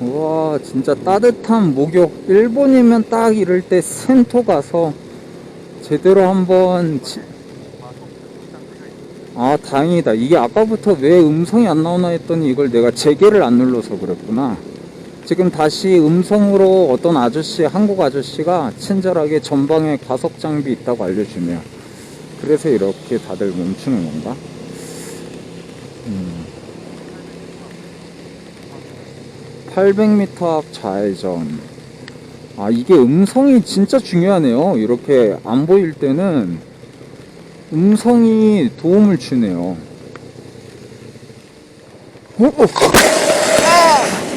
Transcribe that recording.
우와 진짜 따뜻한 목욕 일본이면 딱 이럴 때 센토 가서 제대로 한번 치... 아 다행이다 이게 아까부터 왜 음성이 안 나오나 했더니 이걸 내가 재개를 안 눌러서 그랬구나 지금 다시 음성으로 어떤 아저씨 한국 아저씨가 친절하게 전방에 과속 장비 있다고 알려주네요 그래서 이렇게 다들 멈추는 건가? 음. 800m 앞 좌회전. 아, 이게 음성이 진짜 중요하네요. 이렇게 안 보일 때는 음성이 도움을 주네요. 어, 어.